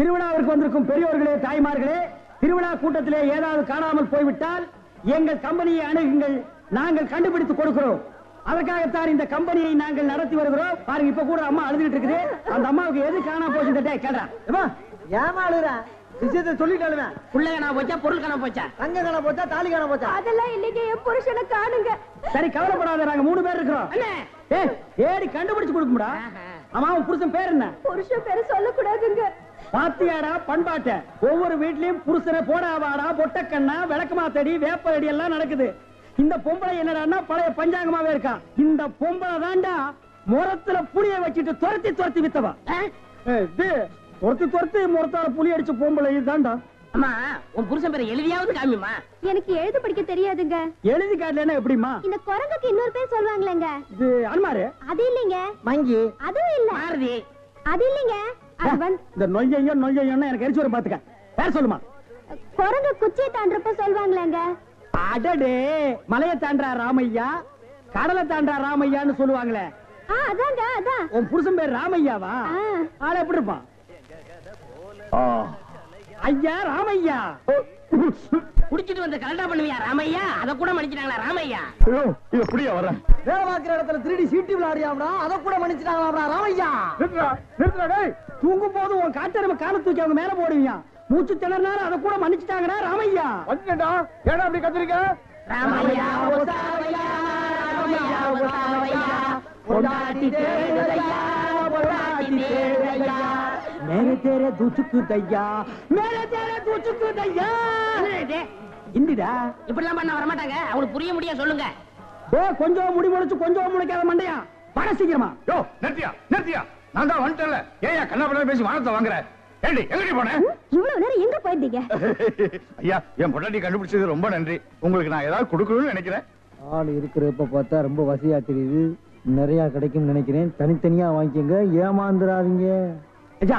திருவிழாவிற்கு வந்திருக்கும் பெரியோர்களே தாய்மார்களே திருவிழா கூட்டத்திலே ஏதாவது காணாமல் போய்விட்டால் எங்கள் கம்பெனியை அணுகுங்கள் நாங்கள் கண்டுபிடித்து கொடுக்கிறோம். அதற்காகத்தான் இந்த கம்பெனியை நாங்கள் நடத்தி வருகிறோம். பாருங்க இப்ப கூட அம்மா அழுதுகிட்டு இருக்குது. அந்த அம்மாவுக்கு எது காணாம போச்சு ஏம்மா, ஏம்மா அழுகுற? விஷயத்தை சொல்லிட்டாலுமே புள்ள காணாம போச்சா பொருள் போச்சா? தங்க காண போச்சா தாலி காண போச்சா? அதெல்லாம் இல்லைங்க என் புருஷனை காணுங்க. சரி கவலைப்படாத நாங்க மூணு பேர் இருக்கிறோம். அண்ணே. ஏய் ஏடி கண்டுபிடிச்சு கொடுக்கும்டா. அம்மா உன் புருஷன் பேர் என்ன? புருஷன் பேரை சொல்லக்கூடாதுங்க. பாத்தியாடா பண்பாட்ட. ஒவ்வொரு வீட்லயும் புருஷனை போடாவாடா பொட்டக்கண்ணா விளக்கமாத்தடி வேப்படி எல்லாம் நடக்குது. இந்த பொம்பளை என்னடான்னா பழைய பஞ்சாங்கமாவே இருக்கா. இந்த பொம்பளை தாண்டா முரத்துல புளிய வச்சுட்டு துரத்தி துரத்தி வித்தவா. துரத்தி துரத்தி முரத்தால புளி அடிச்ச பொம்பளை இதுதான்டா. அம்மா உன் புருஷன் பேரை எழுதியாவது காமிமா எனக்கு எழுத படிக்க தெரியாதுங்க. எழுதி காட்டலன்னா எப்படிமா இந்த குரங்குக்கு இன்னொரு பேர் சொல்லுவாங்களேங்க. இது அனுமாரு? அது இல்லைங்க. மங்கி. அதுவும் இல்ல. மாருதி. அது இல்லைங்க. இந்த நொய்யையோ நொய்யையோன்னு எனக்கு எரிச்சு வரும் பாத்துக்க. பேர் சொல்லுமா? குரங்கு குச்சியை தாண்டறப்ப சொல்லுவாங்களேங்க அடடே மலையை தாண்டா ராமையா? கடலை தாண்டா ராமையான்னு சொல்லுவாங்களே. ஆ அதாங்க அதான். உன் புருஷன் பேர் ராமையாவா? ஆ. ஆள எப்படி இருப்பான்? ஐயா ராமையா. குடிச்சிட்டு வந்து கலண்டா பண்ணுவியா ராமையா? அத கூட மன்னிச்சிட்டாங்களா ராமையா? இது புரிய வர்றேன் வேலை பார்க்கிற இடத்துல திருடி சீட்டு விளையாடியாம்டா அதை கூட மன்னிச்சிட்டாங்களாம்டா ராமையா? தூங்கும் போது உன் காட்டெருமை கால தூக்கி அவங்க மேல போடுவியா? மூச்சு திணறினாலும் அதை கூட மன்னிச்சுட்டாங்கடா ராமையா? வந்துட்டா ஏடா அப்படி கத்திரிக்க? ராமையா ஒசாவையா ராமையா ஒசாவையா பொண்டாட்டி தேடுதையா பொண்டாட்டி தேடுதையா மேலே தேர தூச்சுக்கு தையா மேலே தேர தூச்சுக்கு தையா? இந்திடா. இப்படிலாம் பண்ண வரமாட்டாங்க. அவங்களுக்கு புரிய முடியா சொல்லுங்க. ஓ கொஞ்சம் முடி முளைச்சு கொஞ்சம் முளைக்காத மண்டையா? வர சீக்கிரமா. யோ நிறுத்தியா நிறுத்தியா. நான் தான் வந்துட்டேன்ல. ஏயா கண்ணா பேசி வானத்தை வாங்குற. ஏண்டி எங்கடி போன? இவ்வளவு நேரம் எங்க போயிருந்தீங்க? ஐயா என் பொண்டாட்டி கண்டுபிடிச்சது ரொம்ப நன்றி. உங்களுக்கு நான் ஏதாவது கொடுக்கணும்னு நினைக்கிறேன். ஆள் இருக்கிறப்ப பார்த்தா ரொம்ப வசதியா தெரியுது. நிறைய கிடைக்கும் நினைக்கிறேன். தனித்தனியா வாங்கிக்கங்க. ஏமாந்துடாதீங்க ஐயா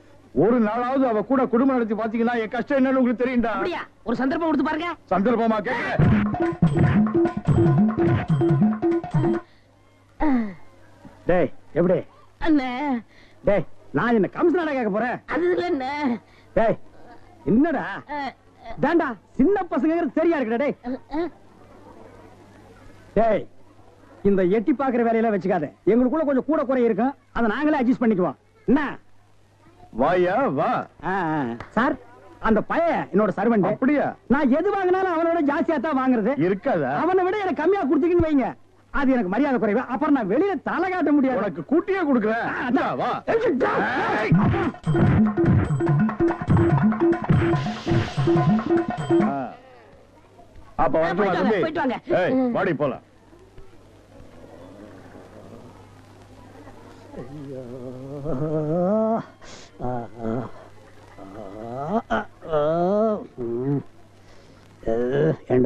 ஒரு நாளாவது அவ கூட குடும்பம் நடத்தி பாத்தீங்கன்னா என் கஷ்டம் என்னன்னு உங்களுக்கு தெரியும்டா. அப்படியா? ஒரு சந்தர்ப்பம் கொடுத்து பாருங்க. சந்தர்ப்பமா கேட்க டேய் எப்படி? அண்ணே. டேய் நான் என்ன கமிஷனரா கேட்க போறேன்? அது இல்ல அண்ணே. டேய் என்னடா? டேண்டா சின்ன பசங்க சரியா இருக்குடா டேய். டேய் இந்த எட்டி பாக்குற வேலையெல்லாம் வச்சுக்காத. எங்களுக்குள்ள கொஞ்சம் கூட குறை இருக்கும். அதை நாங்களே அட்ஜஸ்ட் பண்ணிக்குவோம். என்ன? வாயா வா. சார் அந்த பையன் என்னோட சர்வெண்ட் அப்படியா? நான் எது வாங்கினாலும் அவனோட ஜாஸ்தியா தான் வாங்குறது. இருக்காதா? அவனை விட எனக்கு கம்மியா கொடுத்தீங்கன்னு வைங்க. அது எனக்கு மரியாதை குறைவு. அப்புறம் நான் வெளியில தலை காட்ட முடியாது. உனக்கு கூட்டியே கொடுக்குறேன். வா. அப்ப. ஏய் வாடி போலாம்.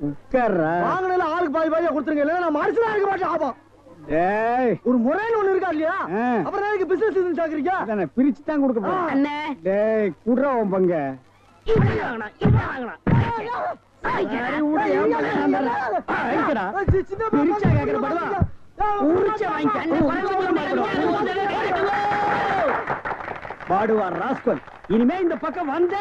வாங்கினதுல ஆளுக்கு பாதி பாதியா கொடுத்துருங்க. இல்ல நான் மனுஷனா இருக்க மாட்டேன் ஆபம் ஒரு முறைன்னு ஒண்ணு இருக்கா இல்லையா. அப்புறம் எதுக்கு பிசினஸ் சாக்குறீங்க அதானே பிரிச்சு தான் கொடுக்க போறேன். அண்ணே. டேய் குடுறா உன் பங்க. பிரிச்சா கேக்குற படுவா. உரிச்சா வாங்கிக்க. பாடுவார் ராஸ்கல். இனிமே இந்த பக்கம் வந்த.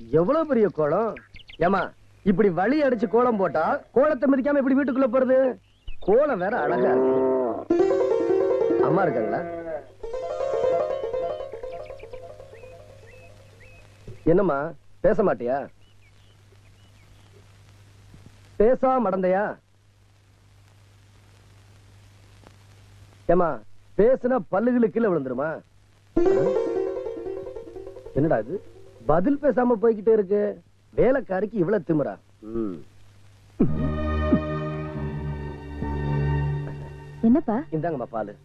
எவ்வளவு பெரிய கோலம்? ஏமா இப்படி வழி அடிச்சு கோலம் போட்டா கோலத்தை மிதிக்காம இப்படி வீட்டுக்குள்ள போறது? கோலம் வேற அழகா இருக்கு. அம்மா இருக்காங்களா? என்னம்மா பேச மாட்டியா? பேசா மடந்தையா? ஏமா பேசுனா பல்லுகளுக்கு கீழே விழுந்துருமா? என்னடா இது? பதில் பேசாம போய்கிட்டே இருக்கு. வேலைக்காரிக்கு இவ்வளவு திமிரா. ம். என்னப்பா? இந்தாங்கம்மா பாலு.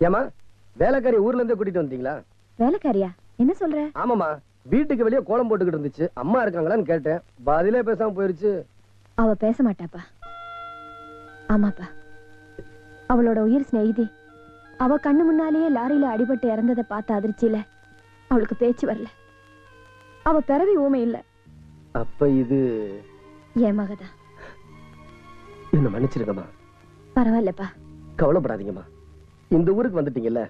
ஏமா வேலைக்காரி ஊர்ல இருந்தே கூட்டிட்டு வந்தீங்களா? வேலைக்காரியா? என்ன சொல்ற? ஆமாமா வீட்டுக்கு வெளியே கோலம் போட்டுக்கிட்டு இருந்துச்சு. அம்மா இருக்காங்களான்னு கேட்டேன். பதிலே பேசாம போயிருச்சு. அவ பேச மாட்டாப்பா. ஆமாப்பா. அவளோட உயிர் சிநேகிதி. அவ கண்ணு முன்னாலேயே லாரியில அடிபட்டு இறந்ததை பார்த்த அதிர்ச்சியில அவளுக்கு பேச்சு வரல. அவ பிறவி ஊமை இல்ல. அப்ப இது என் மகதான் என்ன மன்னிச்சிருங்கம்மா. பரவாயில்லப்பா. கவலைப்படாதீங்கம்மா. இந்த ஊருக்கு வந்துட்டீங்கல்ல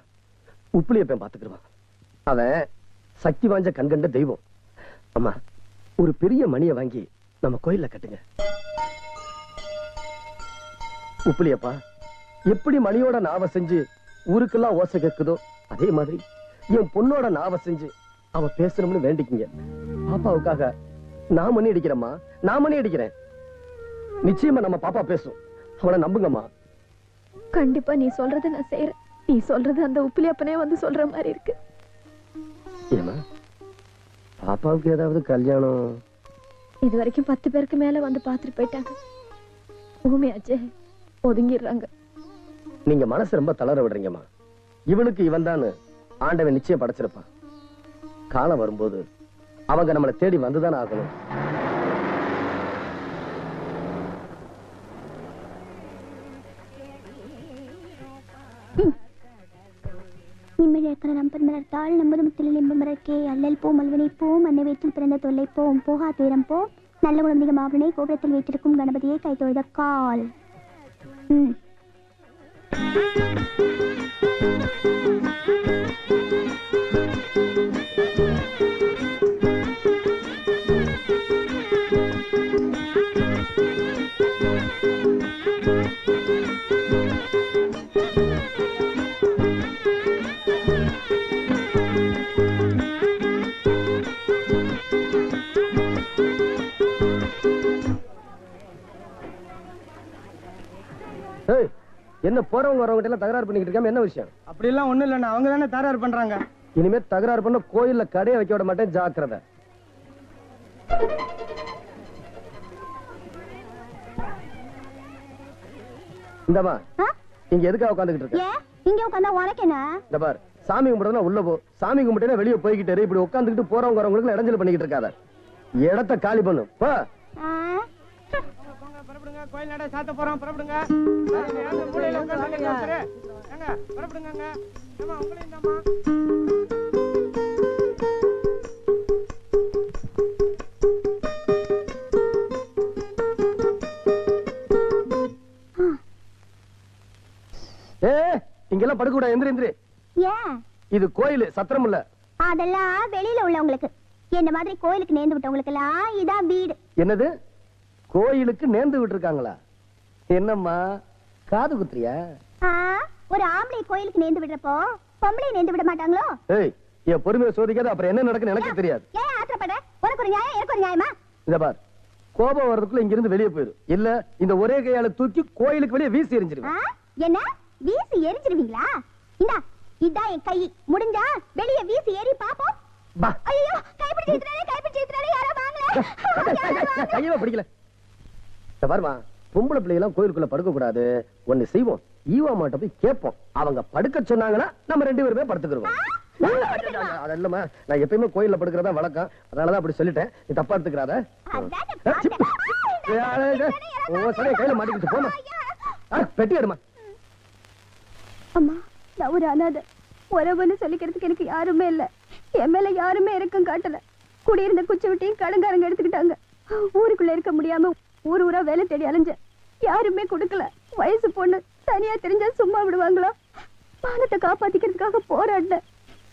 உப்புளியப்பன் பாத்துக்கிடுவான் அவன் சக்தி வாய்ந்த கண்கண்ட தெய்வம். அம்மா ஒரு பெரிய மணியை வாங்கி நம்ம கோயில்ல கட்டுங்க. உப்புளியப்பா எப்படி மணியோட நாவ செஞ்சு ஊருக்கெல்லாம் ஓசை கேக்குதோ அதே மாதிரி என் பொண்ணோட நாவ செஞ்சு அவ பேசணும்னு வேண்டிக்கிங்க. பாப்பாவுக்காக நான் மணி அடிக்கிறேம்மா நான் மணி அடிக்கிறேன். நிச்சயமா நம்ம பாப்பா பேசும். அவனை நம்புங்கம்மா. கண்டிப்பா நீ சொல்றத நான் செய்யறேன் நீ சொல்றது அந்த உப்பிலியப்பனே வந்து சொல்ற மாதிரி இருக்கு. ஏமா பாப்பாவுக்கு ஏதாவது கல்யாணம்? இது வரைக்கும் பத்து பேருக்கு மேல வந்து பாத்துட்டு போயிட்டாங்க. ஊமையாச்சே ஒதுங்கிடுறாங்க. நீங்க மனசு ரொம்ப தளர விடுறீங்கம்மா. இவளுக்கு இவன் ஆண்டவன் நிச்சயம் படைச்சிருப்பான். காலம் வரும்போது அவங்க நம்மளை தேடி வந்துதானே ஆகணும். நிம்மழக்கர நம்பர் மலர்த்தாள் நம்பது முத்திலில் இன்பம் மலர்க்கே. அல்லல் போ மல்வினை போ மண்ணை வயிற்றில் பிறந்த தொல்லை போம் போகா துயரம் போ. நல்ல குழந்தைக மாவனை கோபுரத்தில் வீற்றிருக்கும் கணபதியை கை தொழுத கால். ம். போறவங்க வரவங்க எல்லாம் தகராறு பண்ணிக்கிட்டு இருக்காம என்ன விஷயம்? அப்படி எல்லாம் ஒண்ணும் இல்லைண்ணா. அவங்க தானே தகராறு பண்றாங்க. இனிமே தகராறு பண்ண கோயில்ல கடையை வைக்க விட மாட்டேன் ஜாக்கிரதை. இந்தமா? இங்க எதுக்காக உட்காந்துக்கிட்டு இருக்க? இங்க உட்காந்தா உனக்கு என்ன? இந்த பார் சாமி கும்பிடுறதுனா உள்ள போ. சாமி கும்பிட்டேன்னா வெளியே போய்கிட்டு. இப்படி உட்காந்துக்கிட்டு போறவங்க வரவங்களுக்கு இடைஞ்சல் பண்ணிக்கிட்டு இருக்காத. இடத்த காலி பண்ணு. போ? புறப்படுங்க. கோயில் நட சாத்த போறோம் புறப்படுங்க. அந்த மூலையில உட்கார்ந்து ஒருத்தரு. ஏங்க புறப்படுங்க ஏமா உங்களையும் தாம்மா ஏ இங்கெல்லாம் படுக்க கூடாது எந்திரி எந்திரி. ஏன்? இது கோயில் சத்திரம் இல்ல. அதெல்லாம் வெளியில உள்ளவங்களுக்கு. என்ன மாதிரி கோயிலுக்கு நேர்ந்து விட்டவங்களுக்கு எல்லாம் இதான் வீடு. என்னது? கோயிலுக்கு நேர்ந்து விட்டுருக்காங்களா? என்னம்மா காது குத்துறியா? ஒரு ஆம்பளை கோயிலுக்கு நேர்ந்து விடுறப்போ பொம்பளை நேர்ந்து விட மாட்டாங்களோ? ஏய் என் பொறுமையை சோதிக்காத அப்புறம் என்ன நடக்குன்னு எனக்கு தெரியாது. ஏன் ஆத்திரப்படுற? உனக்கு ஒரு நியாயம் எனக்கு ஒரு நியாயமா? இத பார் கோபம் வர்றதுக்குள்ள இங்க இருந்து வெளியே போயிரு. இல்ல இந்த ஒரே கையால தூக்கி கோயிலுக்கு வெளியே வீசி ஆ? எறிஞ்சிருவேன் என்ன? வீசி எரிஞ்சிருவீங்களா? இந்தா இதான் என் கை. முடிஞ்சா வெளிய வீசி எரி பாப்போம். பா. ஐயோ கைப்பிடிச்சு இழுத்துறாரே, கைப்பிடிச்சு இழுத்துறாரே, யாரோ வாங்கல. கையவே பிடிக்கல. பாருமா பொம்பளை பிள்ளைலாம் கோயிலுக்குள்ள படுக்க கூடாது ஒண்ணு செய்வோம். ஈவா மாட்ட போய் கேட்போம். அவங்க படுக்க சொன்னாங்கன்னா நம்ம ரெண்டு பேருமே படுத்துக்கிறோம் அது இல்லம்மா நான் எப்பயுமே கோயில்ல படுக்கிறதா வழக்கம். அதனாலதான் அப்படி சொல்லிட்டேன். நீ தப்பா எடுத்துக்கிறாத? சடைய கையில மாட்டிக்கிட்டு போமா பெட்டி எடுமா. அம்மா நான் ஒரு அனாதை. உறவுன்னு சொல்லிக்கிறதுக்கு எனக்கு யாருமே இல்ல. என் மேல யாருமே இறக்கம் காட்டல. குடியிருந்த குச்சி விட்டையும் கடங்காரங்க எடுத்துக்கிட்டாங்க. ஊருக்குள்ள இருக்க முடியாம ஊர் ஊரா வேலை தேடி அலைஞ்ச. யாருமே கொடுக்கல. வயசு பொண்ணு தனியா தெரிஞ்சா சும்மா விடுவாங்களா? மானத்தை காப்பாத்திக்கிறதுக்காக போராடின.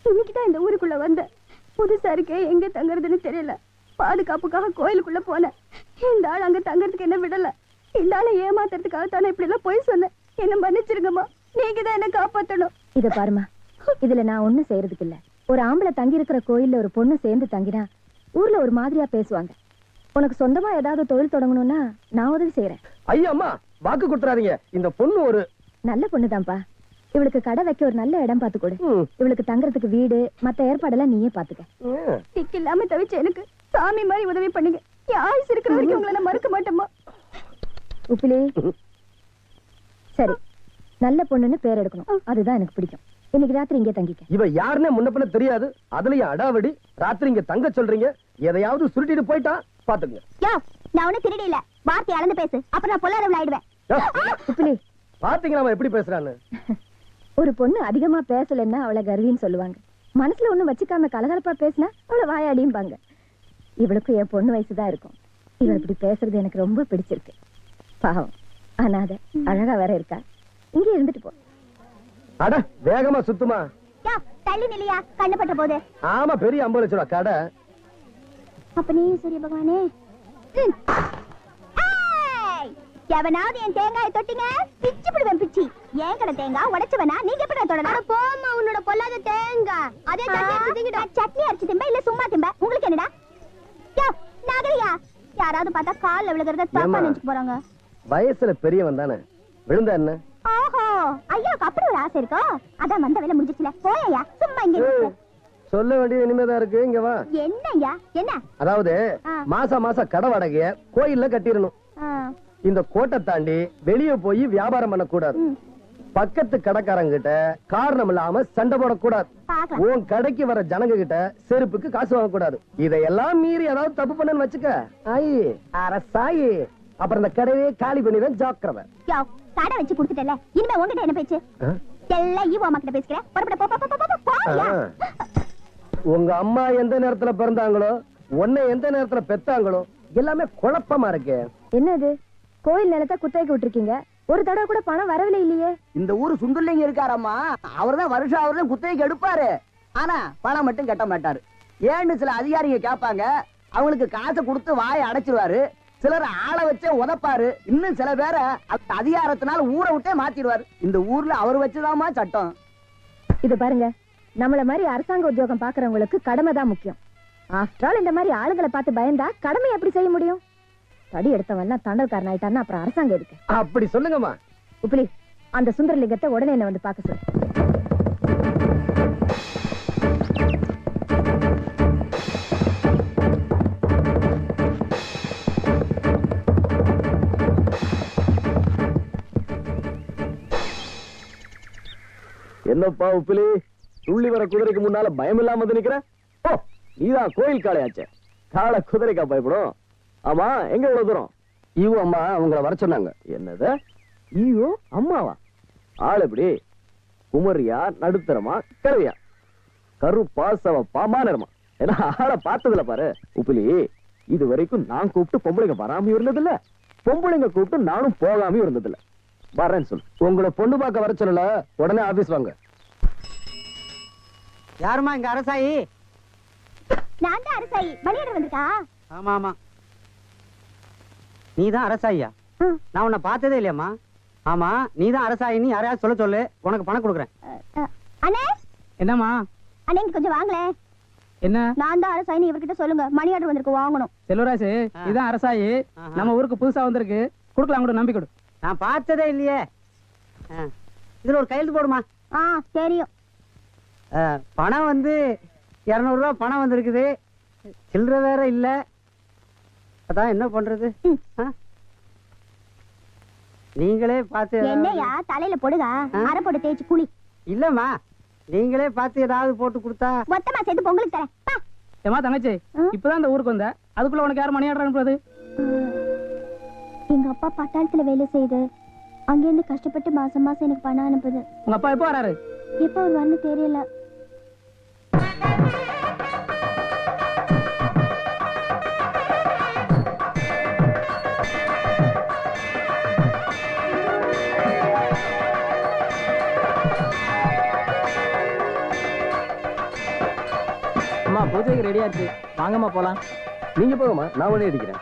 இன்னைக்குதான் இந்த ஊருக்குள்ள வந்தேன் புதுசா இருக்கே எங்க தங்குறதுன்னு தெரியல. பாதுகாப்புக்காக கோயிலுக்குள்ள போனேன். இந்த ஆள் அங்க தங்கறதுக்கு என்ன விடல. இந்த ஆளை ஏமாத்துறதுக்காக தானே இப்படி எல்லாம் போய் சொன்னேன். என்ன மன்னிச்சிருங்கம்மா. நீங்க தான் என்ன காப்பாத்தணும். இத பாருமா இதுல நான் ஒண்ணும் செய்யறதுக்கு இல்ல ஒரு ஆம்பளை தங்கி இருக்கிற கோயில்ல ஒரு பொண்ணு சேர்ந்து தங்கினா ஊர்ல ஒரு மாதிரியா பேசுவாங்க. உனக்கு சொந்தமா ஏதாவது தொழில் தொடங்கணும்னா நான் உதவி செய்யறேன் ஐயா அம்மா வாக்கு கொடுத்துறாதீங்க. இந்த பொண்ணு ஒரு நல்ல பொண்ணுதான்ப்பா. இவளுக்கு கடை வைக்க ஒரு நல்ல இடம் பார்த்து கொடு. இவளுக்கு தங்குறதுக்கு வீடு மத்த ஏற்பாடெல்லாம் நீயே பாத்துக்க. திக்கு இல்லாம தவிச்ச எனக்கு சாமி மாதிரி உதவி பண்ணீங்க. ஆயுசு இருக்கிற வரைக்கும் உங்களை நான் மறக்க மாட்டேம்மா. உப்பிலி. சரி. நல்ல பொண்ணுன்னு பேர் எடுக்கணும். அதுதான் எனக்கு பிடிக்கும். இன்னைக்கு ராத்திரி இங்கே தங்கிக்க. இவ யாருன்னே முன்ன தெரியாது. அதுலயும் அடாவடி. ராத்திரி இங்க தங்க சொல்றீங்க. எதையாவது சுருட்டிட்டு போயிட்டா? பாத்துங்க யோ நான் ஒண்ணு திருடி இல்ல வார்த்தை அளந்து பேசு. அப்புறம் நான் பொல்லாதவள் ஆயிடுவேன். பாத்தீங்களா அவன் எப்படி பேசுறான்னு? ஒரு பொண்ணு அதிகமா பேசலைன்னா அவளை கர்வின்னு சொல்லுவாங்க. மனசுல ஒண்ணும் வச்சுக்காம கலகலப்பா பேசினா அவளை வாயாடிம்பாங்க இவளுக்கும் என் பொண்ணு வயசுதான் இருக்கும். இவள் இப்படி பேசுறது எனக்கு ரொம்ப பிடிச்சிருக்கு. பாவம். அனாதை அழகா வேற இருக்கா? இங்கே இருந்துட்டு போ. அட வேகமா சுத்துமா. யோ தள்ளி நிலையா கண்ணு பட்ட போது. ஆமா பெரிய ஐம்பது லட்சம் ரூபா கடை. அப்ப நீ சூரிய பகவானே! எவனாவது என் தேங்காயை தொட்டிங்க? பிச்சு பிடுவேன் பிச்சி. ஏன் கடை தேங்காய் உடைச்சவனா? நீங்க எப்படி தொடலாம் போமா உன்னோட பொல்லாத தேங்காய் அதே சட்னி அரைச்சு திம்ப இல்ல சும்மா திம்ப? உங்களுக்கு என்னடா? யோ நகரியா யாராவது பார்த்தா கால்ல விழுகிறத தப்பா? நினைச்சு போறாங்க. வயசுல பெரியவன் தானே? விழுந்தா என்ன? ஓஹோ! ஐயாவுக்கு அப்படி ஒரு ஆசை இருக்கோ? அதான் வந்த வேலை முடிஞ்சிச்சுல. போயா சும்மா இங்க. சொல்ல வேண்டியது இனிமேதான் இருக்கு இங்க வா என்ன அதாவது ஆ. மாசம் மாசம் கடை வாடகைய கோயில்ல கட்டிடணும் இந்த கோட்டை தாண்டி வெளிய போய் வியாபாரம் பண்ணக்கூடாது பக்கத்து கடைக்காரங்க கிட்ட காரணம் இல்லாம சண்டை போடக்கூடாது உன் கடைக்கு வர ஜனங்க கிட்ட செருப்புக்கு காசு வாங்கக்கூடாது இதையெல்லாம் மீறி ஏதாவது தப்பு பண்ணன்னு வச்சுக்க ஆயி அரசாயி அப்புறம் இந்த கடையே காலி பண்ணிடுவேன் ஜாக்கிரதை யோ கடை வச்சு கொடுத்துட்டல இனிமே உங்ககிட்ட என்ன பேச்சு? எல்லாம் ஈவோ அம்மா கிட்ட பேசுகிறேன் உங்க அம்மா எந்த நேரத்துல பிறந்தாங்களோ உன்னை எந்த நேரத்துல பெத்தாங்களோ எல்லாமே குழப்பமா இருக்கு. என்னது? கோயில் நிலத்தை குத்தகைக்கு விட்டுருக்கீங்க. ஒரு தடவை கூட பணம் வரவில்லை இல்லையே? இந்த ஊரு சுந்தர்லிங்க இருக்காரம்மா. அவர்தான் வருஷம் அவர்தான் குத்தகைக்கு எடுப்பாரு. ஆனா பணம் மட்டும் கட்ட மாட்டாரு. ஏன்னு சில அதிகாரிங்க கேட்பாங்க அவங்களுக்கு காசை கொடுத்து வாயை அடைச்சிருவாரு. சிலர் ஆளை வச்சே உதப்பாரு. இன்னும் சில பேரை அதிகாரத்தினால ஊரை விட்டே மாத்திடுவாரு. இந்த ஊர்ல அவர் வச்சுதாம்மா சட்டம். இது பாருங்க. நம்மள மாதிரி அரசாங்க உத்தியோகம் பாக்குறவங்களுக்கு கடமை தான் முக்கியம். ஆஃப்டர் ஆல் இந்த மாதிரி ஆளுகளை பார்த்து பயந்தா கடமை எப்படி செய்ய முடியும்? தடி எடுத்தவன் தண்டல்காரன் ஆயிட்டான்னா அப்புறம் அரசாங்கம் இருக்கு அப்படி சொல்லுங்கம்மா. உப்பிலி அந்த சுந்தரலிங்கத்தை உடனே என்ன வந்து பார்க்க சொல்லு. என்னப்பா உப்பிலி? துள்ளி வர குதிரைக்கு முன்னால பயம் இல்லாம வந்து நிக்கிற? ஓ நீதான் கோயில் காளையாச்சே. காளை குதிரைக்கா பயப்படும். ஆமா எங்க இவ்வளவு தூரம்? ஈவோ அம்மா அவங்கள வர சொன்னாங்க. என்னது? ஈவோ அம்மாவா? ஆள் எப்படி? குமரியா நடுத்தரமா கிழவியா கருப்பா சவப்பா மாநிறமா ஏன்னா ஆளை பார்த்ததுல பாரு. உப்புலி இது வரைக்கும் நான் கூப்பிட்டு பொம்பளைங்க வராமையும் இருந்ததில்ல. பொம்பளைங்க கூப்பிட்டு நானும் போகாமையும் இருந்ததில்ல. வரேன்னு சொல்லு. உங்களை பொண்ணு பார்க்க வர சொல்லல. உடனே ஆபீஸ் வாங்க. யாருமா இங்க அரசாயி? நான் தான் அரசாயி. மணியடர் வந்திருக்கா? ஆமா ஆமா. நீ தான் அரசாயியா. நான் உன்னை பார்த்ததே இல்லையாம்மா. ஆமா நீ தான் அரசாயின்னு யாரையாவது சொல்ல சொல்லு. உனக்கு பணம் கொடுக்குறேன். அண்ணே? என்னம்மா? அண்ணே இங்க கொஞ்சம் வாங்களேன் என்ன? நான் தான் அரசாயின்னு இவர்கிட்ட சொல்லுங்க. மணி ஆர்டர் வந்திருக்கு வாங்கணும். செல்வராஜ் ஆ. இதான் அரசாயி. நம்ம ஊருக்கு புதுசா வந்திருக்கு. கொடுக்கலாம் கூட நம்பி கொடு. நான் பார்த்ததே இல்லையே. இதுல ஒரு கையெழுத்து போடுமா? ஆ தெரியும். பணம் வந்து இரநூறுவா பணம் வந்திருக்குது. சில்லற வேற இல்ல. அதான் என்ன பண்றது? நீங்களே பார்த்து என்னையா தலையில போடுங்க அரை போட்டு தேய்ச்சு குளி. இல்லம்மா நீங்களே பார்த்து ஏதாவது போட்டு கொடுத்தா. மொத்தமா சேர்த்து பொங்கலுக்கு தரேன். பா. ஏமா தங்கச்சி. இப்பதான் இந்த ஊருக்கு வந்த. அதுக்குள்ள உனக்கு யார் மணி ஆர்டர் அனுப்புறது எங்க அப்பா பட்டாளத்துல வேலை செய்யுது அங்கேருந்து கஷ்டப்பட்டு மாசம் மாசம் எனக்கு பணம் அனுப்புது. உங்க அப்பா எப்போ வராரு? எப்போ வரணும் தெரியல. அம்மா பூஜைக்கு ரெடியா இருக்கு. வாங்கம்மா போலாம். நீங்க போகமா நான் உடனே அடிக்கிறேன்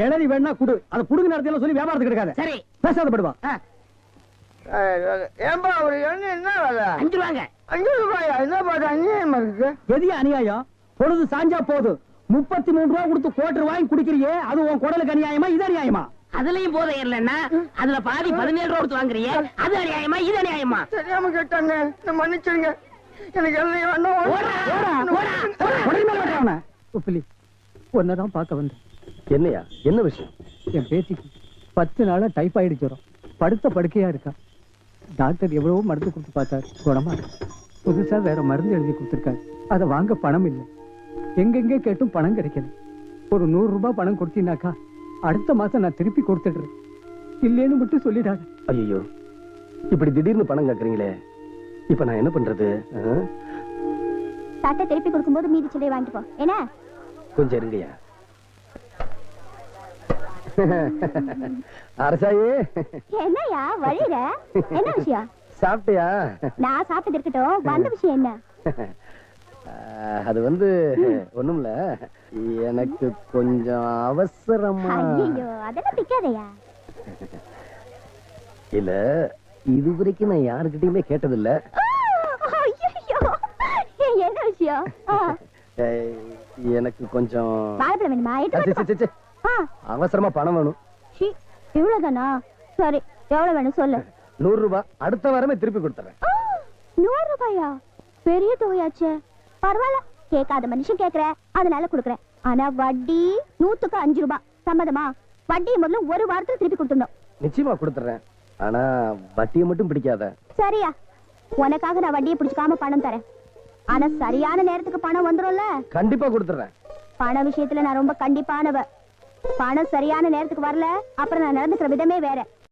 இளநீ வேணா குடு. அதை புடுங்க நடத்தியெல்லாம் சொல்லி வியாபாரத்துக்கு எடுக்காத. சரி. பேசாத படுவா. ஏன்பா ஒரு எண்ணெய் என்ன வேலை? அஞ்சு வாங்க அஞ்சு ரூபாயா? என்ன பாட்டு அநியாயமா இருக்கு. எதிய அநியாயம்? பொழுது சாஞ்சா போதும் முப்பத்தி மூணு ரூபா கொடுத்து கோட்டர் வாங்கி குடிக்கிறியே அது உன் குடலுக்கு அநியாயமா இது அநியாயமா? அதுலயும் போதை இல்லன்னா அதுல பாதி பதினேழு ரூபா கொடுத்து வாங்குறியே அது அநியாயமா இது அநியாயமா? தெரியாம கேட்டாங்க. மன்னிச்சிருங்க. எனக்கு ஓடா, ஓடா. உடனே மேல. உப்பிலி ஒன்னதான் பார்க்க வந்தேன். என்னையா? என்ன விஷயம்? என் பேத்திக்கு பத்து நாளா டைபாய்டு ஜுரம். படுத்த படுக்கையா இருக்கா. டாக்டர் எவ்வளவோ மருந்து கொடுத்து பார்த்தாரு. குணமா இருக்கு. புதுசா வேற மருந்து எழுதி கொடுத்துருக்காரு. அதை வாங்க பணம் இல்லை. எங்கெங்க கேட்டும் பணம் கிடைக்கல. ஒரு நூறு ரூபாய் பணம் கொடுத்தீங்கன்னாக்கா அடுத்த மாசம் நான் திருப்பி கொடுத்துடுறேன். இல்லேன்னு மட்டும் சொல்லிடாத. ஐயோ இப்படி திடீர்னு பணம் கேக்குறீங்களே இப்ப நான் என்ன பண்றது? ஆ? சட்டை திருப்பி கொடுக்கும்போது மீதி சிலை வாங்கிட்டு போ. என்ன? கொஞ்சம் இருங்கய்யா. அரசாயே. என்னய்யா வழியில? என்ன விஷயம்? சாப்பிட்டியா? நான் சாப்பிட்டது இருக்கட்டும். வந்த விஷயம் என்ன? அது வந்து ஒண்ணுமில்ல. எனக்கு கொஞ்சம் அவசரமா. ஐயோ அதெல்லாம் பிக்காதையா? இல்ல இது வரைக்கும் நான் யாருக்கிட்டயுமே கேட்டதில்ல. என்ன விஷயம்? எனக்கு கொஞ்சம் வேணுமா? அவசரமா பணம் வேணும். இவ்வளவுதானா? சரி எவ்வளவு வேணும் சொல்லு. நூறு ரூபாய் அடுத்த வாரமே திருப்பி கொடுத்துறேன். நூறு ரூபாயா? பெரிய தொகையாச்சே. பரவாயில்ல கேட்காத மனுஷன் கேக்குற அதனால கொடுக்குறேன். ஆனா வட்டி நூத்துக்கு அஞ்சு ரூபாய் சம்மதமா? வட்டியை முதல்ல ஒரு வாரத்துல திருப்பி கொடுத்துடணும். நிச்சயமா கொடுத்துறேன். ஆனா வட்டியை மட்டும் பிடிக்காத. சரியா. உனக்காக நான் வட்டியை பிடிச்சுக்காம பணம் தரேன். ஆனா சரியான நேரத்துக்கு பணம் வந்துரும்ல? கண்டிப்பா கொடுத்துறேன். பண விஷயத்துல நான் ரொம்ப கண்டிப்பானவ. பணம் சரியான நேரத்துக்கு வரல அப்புறம் நான் நடந்துக்கிற விதமே வேற.